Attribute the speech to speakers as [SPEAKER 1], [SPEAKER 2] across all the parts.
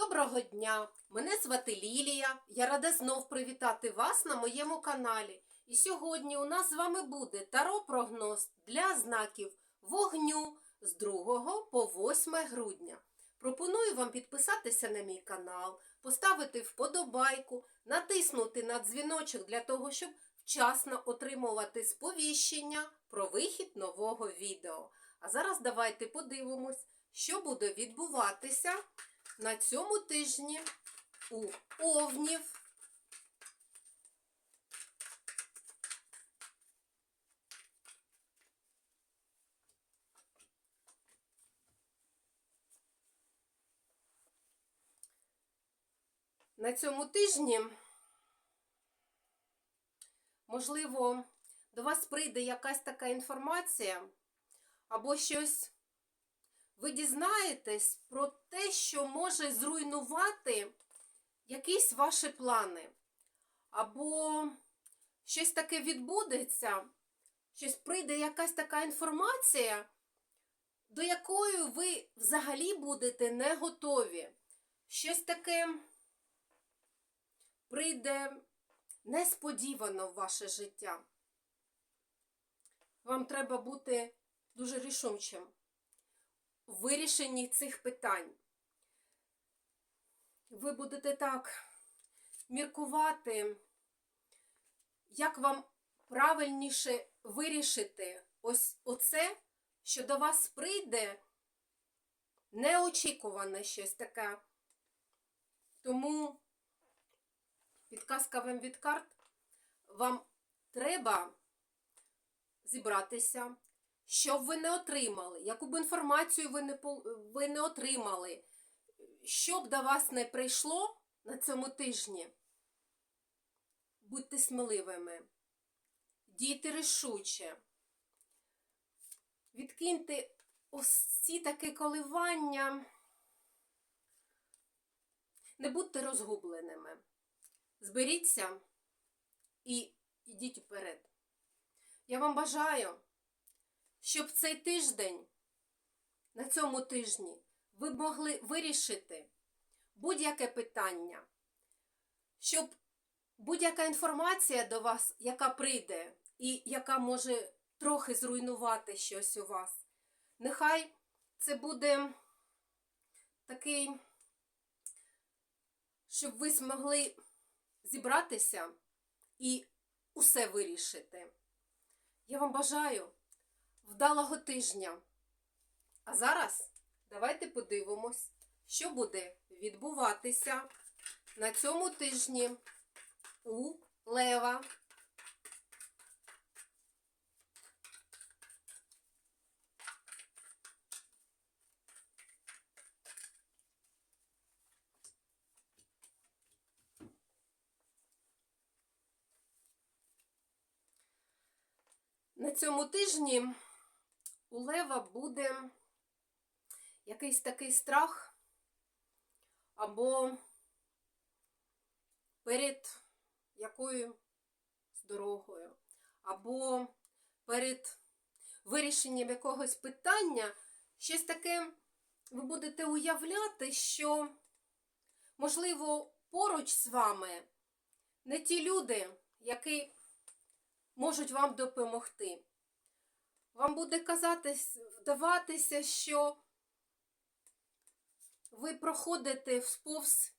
[SPEAKER 1] Доброго дня! Мене звати Лілія. Я рада знов привітати вас на моєму каналі. І сьогодні у нас з вами буде таро-прогноз для знаків вогню з 2 по 8 грудня. Пропоную вам підписатися на мій канал, поставити вподобайку, натиснути на дзвіночок для того, щоб вчасно отримувати сповіщення про вихід нового відео. А зараз давайте подивимось, що буде відбуватися на цьому тижні у овнів. На цьому тижні, можливо, до вас прийде якась така інформація або щось ви дізнаєтесь про те, що може зруйнувати якісь ваші плани. Або щось таке відбудеться, щось прийде якась така інформація, до якої ви взагалі будете не готові. Щось таке прийде несподівано в ваше життя. Вам треба бути дуже рішучим вирішенні цих питань. Ви будете так міркувати, як вам правильніше вирішити ось оце, що до вас прийде неочікуване щось таке. Тому підказка вам від карт, вам треба зібратися, що б ви не отримали, яку б інформацію ви не, ви не отримали, що б до вас не прийшло на цьому тижні, будьте сміливими, дійте рішуче, відкиньте ось такі коливання, не будьте розгубленими. Зберіться і йдіть вперед. Я вам бажаю щоб цей тиждень, на цьому тижні, ви могли вирішити будь-яке питання, щоб будь-яка інформація до вас, яка прийде, і яка може трохи зруйнувати щось у вас, нехай це буде такий, щоб ви змогли зібратися і усе вирішити. Я вам бажаю вдалого тижня. А зараз давайте подивимось, що буде відбуватися на цьому тижні у Лева. На цьому тижні у Лева буде якийсь такий страх або перед якою дорогою, або перед вирішенням якогось питання, щось таке ви будете уявляти, що, можливо, поруч з вами не ті люди, які можуть вам допомогти вам буде казатись, вдаватися, що ви проходите вповз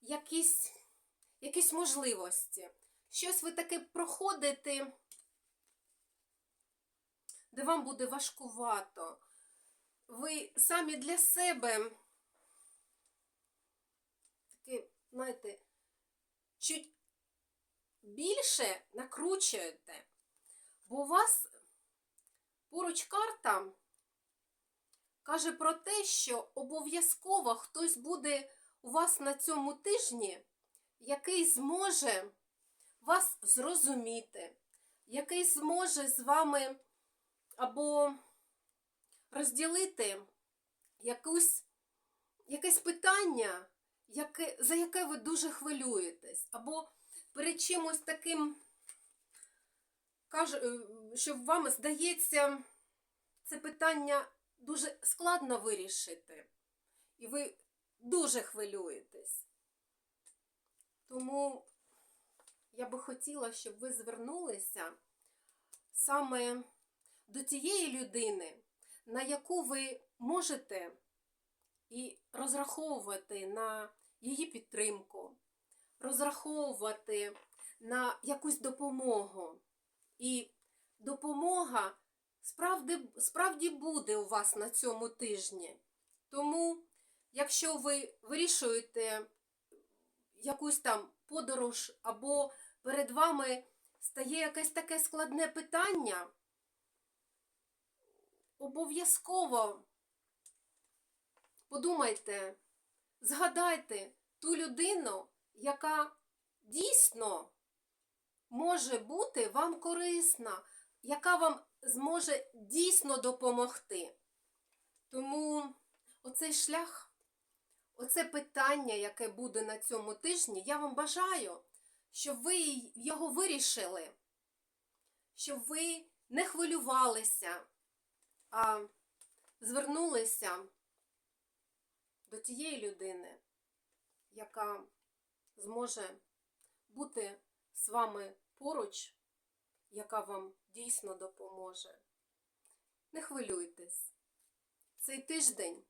[SPEAKER 1] якісь, якісь можливості. Щось ви таке проходите, де вам буде важкувато. Ви самі для себе таке, знаєте, чуть більше накручуєте, бо у вас Поруч карта каже про те, що обов'язково хтось буде у вас на цьому тижні, який зможе вас зрозуміти, який зможе з вами або розділити якусь, якесь питання, яке, за яке ви дуже хвилюєтесь, або перед чимось таким що вам здається, це питання дуже складно вирішити. І ви дуже хвилюєтесь. Тому я би хотіла, щоб ви звернулися саме до тієї людини, на яку ви можете і розраховувати на її підтримку, розраховувати на якусь допомогу. І допомога справді, справді буде у вас на цьому тижні. Тому, якщо ви вирішуєте якусь там подорож, або перед вами стає якесь таке складне питання, обов'язково подумайте, згадайте ту людину, яка дійсно може бути вам корисна, яка вам зможе дійсно допомогти. Тому оцей шлях, оце питання, яке буде на цьому тижні, я вам бажаю, щоб ви його вирішили, щоб ви не хвилювалися, а звернулися до тієї людини, яка зможе бути з вами поруч, яка вам дійсно допоможе. Не хвилюйтесь. Цей тиждень,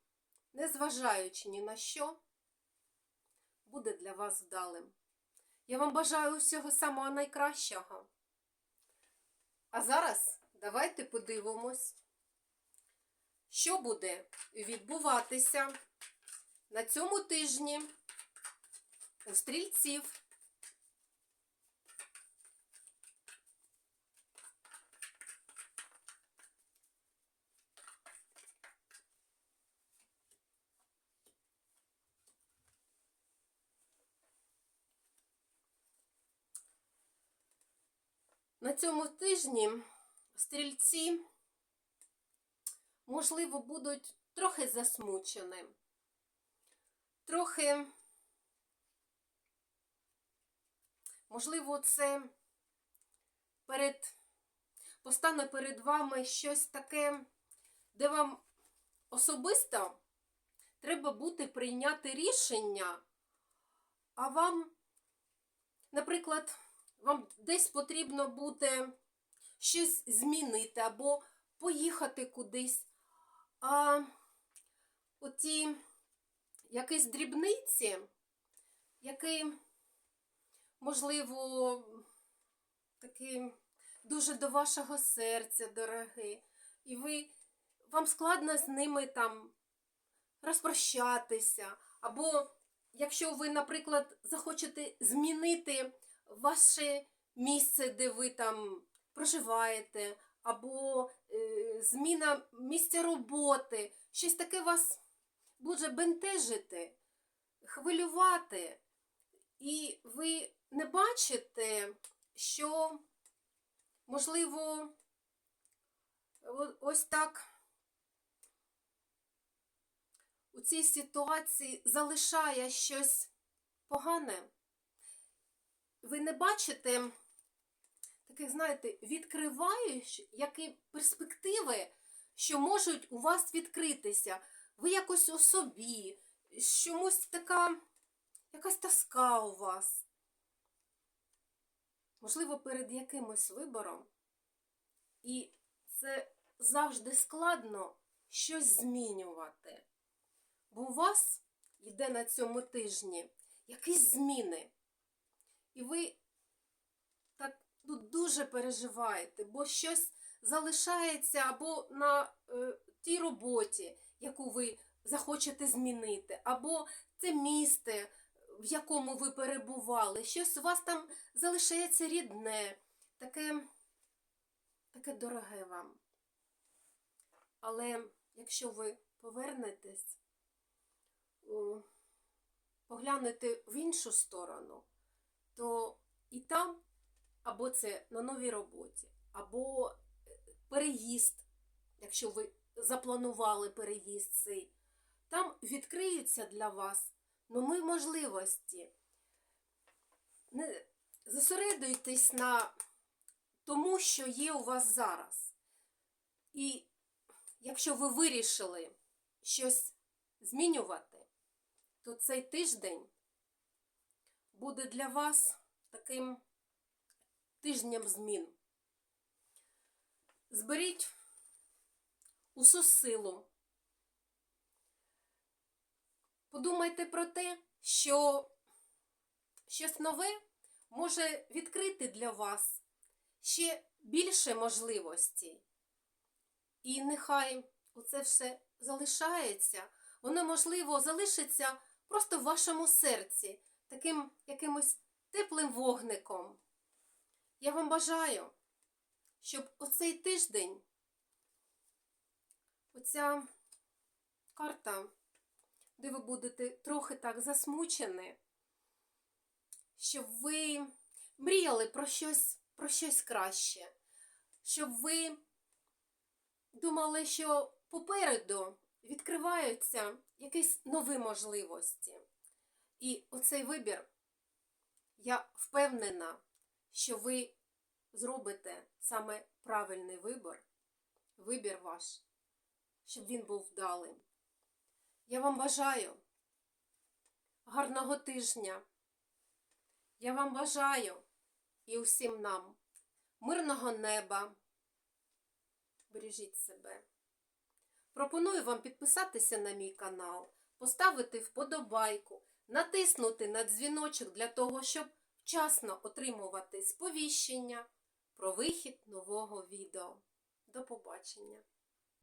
[SPEAKER 1] незважаючи ні на що, буде для вас вдалим. Я вам бажаю всього самого найкращого. А зараз давайте подивимось, що буде відбуватися на цьому тижні у стрільців. На цьому тижні стрільці, можливо, будуть трохи засмучені, трохи, можливо, це перед, постане перед вами щось таке, де вам особисто треба буде прийняти рішення, а вам, наприклад, вам десь потрібно буде щось змінити або поїхати кудись. А оті якісь дрібниці, які, можливо, такі дуже до вашого серця дорогі, і ви, вам складно з ними там розпрощатися. Або якщо ви, наприклад, захочете змінити ваше місце, де ви там проживаєте, або е, зміна місця роботи, щось таке вас буде бентежити, хвилювати, і ви не бачите, що, можливо, ось так у цій ситуації залишає щось погане ви не бачите таких, знаєте, відкриваєш, які перспективи, що можуть у вас відкритися. Ви якось у собі, чомусь така, якась тоска у вас. Можливо, перед якимось вибором. І це завжди складно щось змінювати. Бо у вас йде на цьому тижні якісь зміни. І ви так ну, дуже переживаєте, бо щось залишається або на е, тій роботі, яку ви захочете змінити, або це місце, в якому ви перебували. Щось у вас там залишається рідне, таке, таке дороге вам. Але якщо ви повернетесь, поглянете в іншу сторону, то і там або це на новій роботі, або е, переїзд, якщо ви запланували переїзд цей, там відкриються для вас нові можливості. Не зосередуйтесь на тому, що є у вас зараз. І якщо ви вирішили щось змінювати, то цей тиждень буде для вас таким тижнем змін. Зберіть усю силу. Подумайте про те, що щось нове може відкрити для вас ще більше можливостей. І нехай оце все залишається, воно, можливо, залишиться просто в вашому серці, таким якимось теплим вогником. Я вам бажаю, щоб оцей тиждень, оця карта, де ви будете трохи так засмучені, щоб ви мріяли про щось, про щось краще, щоб ви думали, що попереду відкриваються якісь нові можливості. І оцей вибір, я впевнена, що ви зробите саме правильний вибір, вибір ваш, щоб він був вдалим. Я вам бажаю гарного тижня. Я вам бажаю і усім нам мирного неба. Бережіть себе. Пропоную вам підписатися на мій канал, поставити вподобайку, натиснути на дзвіночок для того, щоб вчасно отримувати сповіщення про вихід нового відео. До побачення!